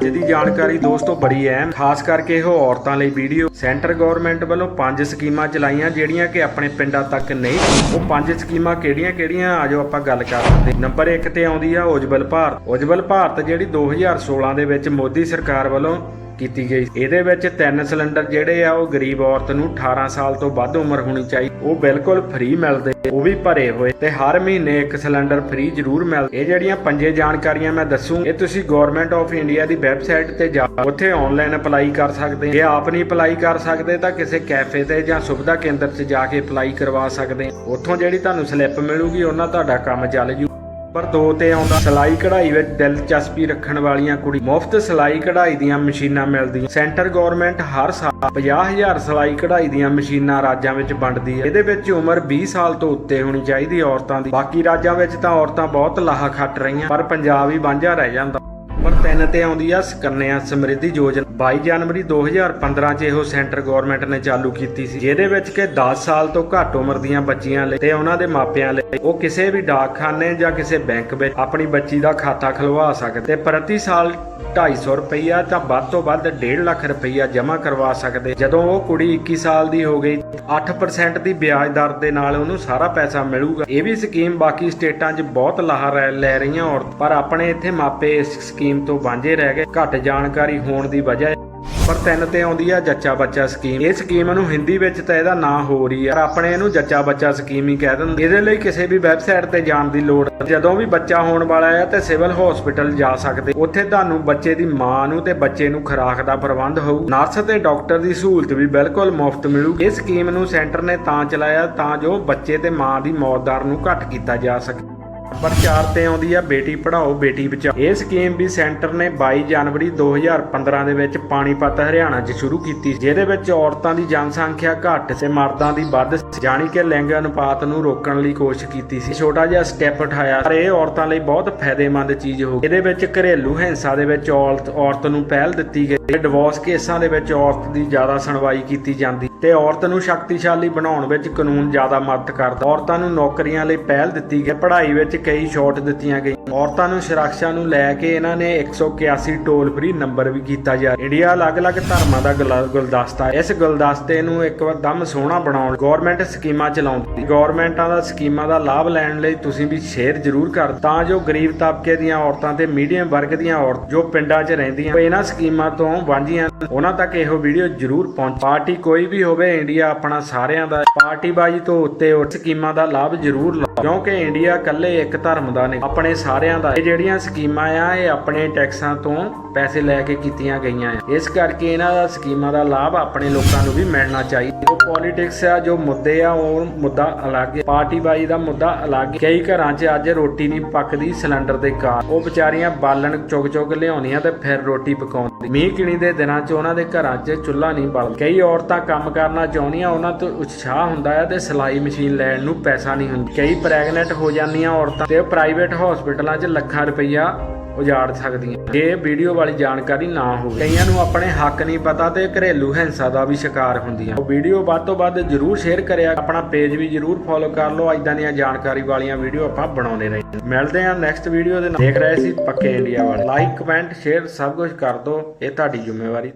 ਜਿਹਦੀ ਜਾਣਕਾਰੀ ਦੋਸਤੋ ਬੜੀ ਅਹਿਮ, ਖਾਸ ਕਰਕੇ ਇਹ ਔਰਤਾਂ ਲਈ ਵੀਡੀਓ। ਸੈਂਟਰ ਗਵਰਨਮੈਂਟ ਵੱਲੋਂ ਪੰਜ ਸਕੀਮਾਂ ਚਲਾਈਆਂ ਜਿਹੜੀਆਂ ਕਿ ਆਪਣੇ ਪਿੰਡਾਂ ਤੱਕ ਨਹੀਂ, ਉਹ ਪੰਜ ਸਕੀਮਾਂ ਕਿਹੜੀਆਂ-ਕਿਹੜੀਆਂ ਆਜੋ ਆਪਾਂ ਗੱਲ ਕਰ ਕਰਦੇ ਨੰਬਰ 1 ਤੇ ਆਉਂਦੀ ਆ ਉਜਵਲ ਭਾਰਤ। ਉਜਵਲ ਭਾਰਤ ਜਿਹੜੀ 2016 ਦੇ ਵਿੱਚ ਮੋਦੀ ਸਰਕਾਰ ਵੱਲੋਂ ਕੀਤੀ ਗਈ। ਇਹਦੇ ਵਿੱਚ ਤਿੰਨ ਸਿਲੰਡਰ ਜਿਹੜੇ ਆ, ਉਹ ਗਰੀਬ ਔਰਤ ਨੂੰ 18 ਸਾਲ ਤੋਂ ਵੱਧ ਉਮਰ ਹੋਣੀ ਚਾਹੀਦੀ ਉਹ ਬਿਲਕੁਲ ਫ੍ਰੀ ਮਿਲਦੇ, ਉਹ ਵੀ ਭਰੇ ਹੋਏ ਤੇ ਹਰ ਮਹੀਨੇ ਇੱਕ ਸਿਲੰਡਰ ਫ੍ਰੀ ਜ਼ਰੂਰ ਮਿਲ, ਇਹ ਜਿਹੜੀਆਂ ਪੰਜੇ ਜਾਣਕਾਰੀਆਂ ਮੈਂ ਦੱਸੂ, ਇਹ ਤੁਸੀਂ ਗਵਰਨਮੈਂਟ ਆਫ ਇੰਡੀਆ ਦੀ ਵੈਬਸਾਈਟ ਤੇ ਜਾ, ਉੱਥੇ ਆਨਲਾਈਨ ਅਪਲਾਈ ਕਰ ਸਕਦੇ, ਜੇ ਆਪ ਨਹੀਂ ਅਪਲਾਈ ਕਰ ਸਕਦੇ ਤਾਂ ਕਿਸੇ ਕੈਫੇ ਤੇ ਜਾਂ ਸੁਵਿਧਾ ਕੇਂਦਰ 'ਚ ਜਾ ਕੇ ਅਪਲਾਈ ਕਰਵਾ ਸਕਦੇ, ਉੱਥੋਂ ਜਿਹੜੀ ਤੁਹਾਨੂੰ ਸਲਿੱਪ ਮਿਲੂਗੀ, ਉਹਨਾਂ ਤੁਹਾਡਾ ਕੰਮ ਚੱਲ ਜੂ। ਪਰ 2 ਤੇ ਆਉਂਦਾ ਸਿਲਾਈ ਕਢਾਈ ਵਿੱਚ ਦਿਲਚਸਪੀ ਰੱਖਣ ਵਾਲੀਆਂ ਕੁੜੀ ਮੁਫਤ ਸਿਲਾਈ ਕਢਾਈ ਦੀਆਂ ਮਸ਼ੀਨਾਂ ਮਿਲਦੀਆਂ। ਸੈਂਟਰ ਗਵਰਨਮੈਂਟ ਹਰ ਸਾਲ 50000 ਸਿਲਾਈ ਕਢਾਈ ਦੀਆਂ ਮਸ਼ੀਨਾਂ ਰਾਜਾਂ ਵਿੱਚ ਵੰਡਦੀ ਹੈ। ਇਹਦੇ ਵਿੱਚ ਉਮਰ 20 ਸਾਲ ਤੋਂ ਉੱਤੇ ਹੋਣੀ ਚਾਹੀਦੀ ਔਰਤਾਂ ਦੀ। ਬਾਕੀ ਰਾਜਾਂ ਵਿੱਚ ਤਾਂ ਔਰਤਾਂ ਬਹੁਤ ਲਾਹਾ ਖੱਟ ਰਹੀਆਂ, ਪਰ ਪੰਜਾਬ ਹੀ ਵਾਂਝਾ ਰਹਿ ਜਾਂਦਾ। ਪਰ ਤਿੰਨ ਤੇ ਆਉਂਦੀ ਆ ਸਕੰਨਿਆ ਸਮਰਿੱਧੀ ਯੋਜਨਾ। 22 ਜਨਵਰੀ 2015 ਚ ਇਹੋ ਸੈਂਟਰ ਗਵਰਨਮੈਂਟ ਨੇ ਚਾਲੂ ਕੀਤੀ ਸੀ, ਜਿਹਦੇ ਵਿੱਚ ਕਿ 10 ਸਾਲ ਤੋਂ ਘੱਟ ਉਮਰ ਦੀਆਂ ਬੱਚੀਆਂ ਲਈ ਤੇ ਉਹਨਾਂ ਦੇ ਮਾਪਿਆਂ ਲਈ ਉਹ ਕਿਸੇ ਵੀ ਡਾਕਖਾਨੇ ਜਾਂ ਕਿਸੇ ਬੈਂਕ ਵਿੱਚ ਆਪਣੀ ਬੱਚੀ ਦਾ ਖਾਤਾ ਖੁਲਵਾ ਸਕਦੇ ਤੇ ਪ੍ਰਤੀ ਸਾਲ 250 ਰੁਪਈਆ ਤਾਂ ਵੱਧ ਤੋਂ ਵੱਧ 1.5 ਲੱਖ ਰੁਪਈਆ ਜਮ੍ਹਾਂ ਕਰਵਾ ਸਕਦੇ। ਜਦੋਂ ਉਹ ਕੁੜੀ 21 ਸਾਲ ਦੀ ਹੋ ਗਈ 8% ਦੀ ਵਿਆਜ ਦਰ ਦੇ ਨਾਲ ਉਹਨੂੰ ਸਾਰਾ ਪੈਸਾ ਮਿਲੂਗਾ। ਇਹ ਵੀ ਸਕੀਮ ਬਾਕੀ ਸਟੇਟਾਂ 'ਚ ਬਹੁਤ ਲਾਹਾ ਲੈ ਰਹੀਆਂ ਔਰਤ, ਪਰ ਆਪਣੇ ਇੱਥੇ ਮਾਪੇ ਇਸ ਸਕੀਮ ਤੋਂ ਵਾਂਝੇ ਰਹਿ ਗਏ। ਘੱਟ ਜਾਣਕਾਰੀ ਹੋਣ ਦੀ ਵਜ੍ਹਾ ਪਰ ਤਿੰਨ ਤੇ ਆਉਂਦੀ ਆ ਜੱਚਾ ਬੱਚਾ ਸਕੀਮ। ਇਹ ਸਕੀਮ ਨੂੰ ਹਿੰਦੀ ਵਿੱਚ ਤਾਂ ਇਹਦਾ ਨਾਂ ਹੋ ਰਹੀ ਆ। ਪਰ ਆਪਣੇ ਇਹਨੂੰ ਜੱਚਾ ਬੱਚਾ ਸਕੀਮ ਹੀ ਕਹਿ ਦਿੰਦੇ। ਇਹਦੇ ਲਈ ਕਿਸੇ ਵੀ ਵੈਬਸਾਈਟ ਤੇ ਜਾਣ ਦੀ ਲੋੜ ਜਦੋਂ ਵੀ ਬੱਚਾ ਹੋਣ ਵਾਲਾ ਆ ਤੇ ਸਿਵਲ ਹਸਪੀਟਲ ਜਾ ਸਕਦੇ। ਉੱਥੇ ਤੁਹਾਨੂੰ ਬੱਚੇ ਦੀ ਮਾਂ ਨੂੰ ਤੇ ਬੱਚੇ ਨੂੰ ਖੁਰਾਕ ਦਾ ਪ੍ਰਬੰਧ ਹੋਊ। ਨਰਸ ਤੇ ਡਾਕਟਰ ਦੀ ਸਹੂਲਤ ਵੀ ਬਿਲਕੁਲ ਮੁਫਤ ਮਿਲੂਗੀ। ਇਹ ਸਕੀਮ ਨੂੰ ਸੈਂਟਰ ਨੇ ਤਾਂ ਚਲਾਇਆ ਤਾਂ ਜੋ ਬੱਚੇ ਤੇ ਮਾਂ ਦੀ ਮੌਤ ਦਰ ਨੂੰ ਘੱਟ ਕੀਤਾ ਜਾ ਸਕੇ। ਪ੍ਰਚਾਰ ਤੇ ਆਉਂਦੀ ਆ, ਬੇਟੀ ਪੜਾਓ ਬੇਟੀ ਬਚਾਓ। ਇਹ ਸਕੀਮ ਵੀ ਸੈਂਟਰ ਨੇ 22 ਜਨਵਰੀ 2015 ਦੇ ਵਿੱਚ ਪਾਣੀਪਤ ਹਰਿਆਣਾ 'ਚ ਸ਼ੁਰੂ ਕੀਤੀ ਜਿਹਦੇ ਵਿੱਚ ਔਰਤਾਂ ਦੀ ਜਨਸੰਖਿਆ ਘੱਟ ਤੇ ਮਰਦਾਂ ਦੀ ਵੱਧ ਜਾਣੀ ਕਿ ਲਿੰਗ ਅਨੁਪਾਤ ਨੂੰ ਰੋਕਣ ਲਈ ਕੋਸ਼ਿਸ਼ ਕੀਤੀ ਸੀ। ਛੋਟਾ ਜਿਹਾ ਸਟੈਪ ਉਠਾਇਆ ਪਰ ਇਹ ਔਰਤਾਂ ਲਈ ਬਹੁਤ ਫਾਇਦੇਮੰਦ ਚੀਜ਼ ਹੋ ਇਹਦੇ ਵਿੱਚ ਘਰੇਲੂ ਹਿੰਸਾ ਦੇ ਵਿੱਚ ਔਰਤ ਔਰਤ ਨੂੰ ਪਹਿਲ ਦਿੱਤੀ ਗਈ। ਤੇ ਡਿਵੋਰਸ ਕੇਸਾਂ ਦੇ ਵਿੱਚ ਔਰਤ ਦੀ ਜ਼ਿਆਦਾ ਸੁਣਵਾਈ ਕੀਤੀ ਜਾਂਦੀ ਤੇ ਔਰਤ ਨੂੰ ਸ਼ਕਤੀਸ਼ਾਲੀ ਬਣਾਉਣ ਵਿੱਚ ਕਾਨੂੰਨ ਜ਼ਿਆਦਾ ਮਦਦ ਕਰਦਾ। ਔਰਤਾਂ ਨੂੰ ਨੌਕਰੀਆਂ ਲਈ ਪਹਿਲ ਦਿੱਤੀ ਗਈ। ਪੜ੍ਹਾਈ ਵਿੱਚ ਕਈ ਛੋਟ ਦਿੱਤੀਆਂ ਗਈਆਂ। ਔਰਤਾਂ ਨੂੰ ਸੁਰੱਖਿਆ ਨੂੰ ਲੈ ਕੇ ਇਹਨਾਂ ਨੇ 181 ਟੋਲ ਫ੍ਰੀ ਨੰਬਰ ਵੀ ਕੀਤਾ ਜਾ ਇੰਡੀਆ ਅਲੱਗ-ਅਲੱਗ ਧਰਮਾਂ ਦਾ ਗੁਲਦਸਤਾ ਇਸ ਗੁਲਦਸਤੇ ਨੂੰ ਇੱਕ ਵਾਰ ਦਮ ਸੋਹਣਾ ਬਣਾਉਣ ਗਵਰਨਮੈਂਟ ਸਕੀਮਾਂ ਚਲਾਉਂਦੀ ਗਵਰਨਮੈਂਟਾਂ ਦਾ ਸਕੀਮਾਂ ਦਾ ਲਾਭ ਲੈਣ ਲਈ ਤੁਸੀਂ ਵੀ ਸ਼ੇਅਰ ਜ਼ਰੂਰ ਕਰ ਤਾਂ ਜੋ ਗਰੀਬ ਤਬਕੇ ਦੀਆਂ ਔਰਤਾਂ ਤੇ ਮੀਡੀਅਮ ਵਰਗ ਦੀਆਂ ਔਰਤਾਂ ਜੋ ਪਿੰਡਾਂ 'ਚ ਰਹਿੰਦੀਆਂ ਇਹਨਾਂ ਸਕੀਮਾਂ ਤੋਂ ਵਾਂਝੀਆਂ ਉਹਨਾਂ ਤੱਕ ਇਹੋ ਵੀਡੀਓ ਜ਼ਰੂਰ ਪਹੁੰਚ ਪਾਰਟੀ ਕੋਈ ਵੀ ਹੋਵੇ, ਇੰਡੀਆ ਆਪਣਾ ਸਾਰਿਆਂ ਦਾ। ਪਾਰਟੀਬਾਜ਼ੀ ਤੋਂ ਉੱਤੇ ਉੱਠ ਸਕੀਮਾਂ ਦਾ ਲਾਭ ਜ਼ਰੂਰ ਲਓ, ਕਿਉਂਕਿ ਇੰਡੀਆ ਇਕੱਲੇ ਇੱਕ ਧਰਮ ਦਾ ਨਹੀਂ, ਆਪਣੇ ਸਾਰਿਆਂ ਦਾ। ਇਹ ਜਿਹੜੀਆਂ ਸਕੀਮਾਂ ਆ, ਇਹ ਆਪਣੇ ਟੈਕਸਾਂ ਤੋਂ ਪੈਸੇ ਲੈ ਕੇ ਕੀਤੀਆਂ ਗਈਆਂ ਆ। ਇਸ ਕਰਕੇ ਇਹਨਾਂ ਦਾ ਸਕੀਮਾਂ ਦਾ ਲਾਭ ਆਪਣੇ ਲੋਕਾਂ ਨੂੰ ਵੀ ਮਿਲਣਾ ਚਾਹੀਦਾ। ਜੋ ਪੋਲਿਟਿਕਸ ਆ, ਜੋ ਮੁੱਦੇ ਆ, ਉਹ ਮੁੱਦਾ ਅਲੱਗ ਹੈ ਪਾਰਟੀਬਾਜ਼ੀ ਦਾ ਮੁੱਦਾ ਅਲੱਗ ਕਈ ਘਰਾਂ 'ਚ ਅੱਜ ਰੋਟੀ ਨਹੀਂ ਪੱਕਦੀ ਸਿਲੰਡਰ ਦੇ ਕਾਰਨ ਉਹ ਵਿਚਾਰੀਆਂ ਬਾਲਣ ਚੁਗ ਚੁਗ ਲਿਆਉਂਦੀਆਂ ਤੇ ਫਿਰ ਰੋਟੀ ਪਕਾਉਂਦੀ ਮੀਂਹ ਕਿਣੀ ਦੇ ਦਿਨਾਂ 'ਚ ਉਹਨਾਂ ਦੇ ਘਰਾਂ 'ਚ ਚੁੱਲ੍ਹਾ ਨਹੀਂ ਬਲਦਾ। ਕਈ ਔਰਤਾਂ ਕੰਮ ਕਰਨਾ ਚਾਹੁੰਦੀਆਂ ਉਹਨਾਂ ਤੋਂ ਉਤਸ਼ਾਹ ਹੁੰਦਾ ਹੈ ਤੇ ਸਿਲਾਈ ਮਸ਼ੀਨ ਲੈਣ ਨੂੰ ਪੈਸਾ ਨਹੀਂ ਹੁੰਦਾ। ਕਈ ਪ੍ਰੈਗਨੈਂਟ ਹੋ ਜਾਂਦੀਆਂ ਔਰਤਾਂ ਤੇ ਪ੍ਰਾਈਵੇਟ ਹਸਪੀਟਲਾਂ 'ਚ ਲੱਖਾਂ ਰੁਪਈਆ ਉਜਾੜ ਸਕਦੀਆਂ। ਜੇ ਵੀਡੀਓ ਵਾਲੀ ਜਾਣਕਾਰੀ ਨਾ ਹੋਵੇ, ਕਈਆਂ ਨੂੰ ਆਪਣੇ ਹੱਕ ਨਹੀਂ ਪਤਾ ਤੇ ਘਰੇਲੂ ਹਿੰਸਾ ਦਾ ਵੀ ਸ਼ਿਕਾਰ ਹੁੰਦੀਆਂ। ਵੀਡੀਓ ਵੱਧ ਤੋਂ ਵੱਧ ਜਰੂਰ ਸ਼ੇਅਰ ਕਰਿਆ, ਆਪਣਾ ਪੇਜ ਵੀ ਜਰੂਰ ਫੋਲੋ ਕਰ ਲਓ। ਇਦਾਂ ਦੀਆਂ ਜਾਣਕਾਰੀ ਵਾਲੀਆਂ ਵੀਡੀਓ ਆਪਾਂ ਬਣਾਉਂਦੇ ਰਹੇ ਮਿਲਦੇ ਹਾਂ ਨੈਕਸਟ ਵੀਡੀਓ ਦੇ ਨਾਲ। ਦੇਖ ਰਹੇ ਸੀ ਪੱਕੇ ਇੰਡੀਆ ਵਾਲੇ। ਲਾਈਕ ਕਮੈਂਟ ਸ਼ੇਅਰ ਸਭ ਕੁਝ ਕਰ ਦਿਓ। ਇਹ ਤੁਹਾਡੀ ਜ਼ਿੰਮੇਵਾਰੀ।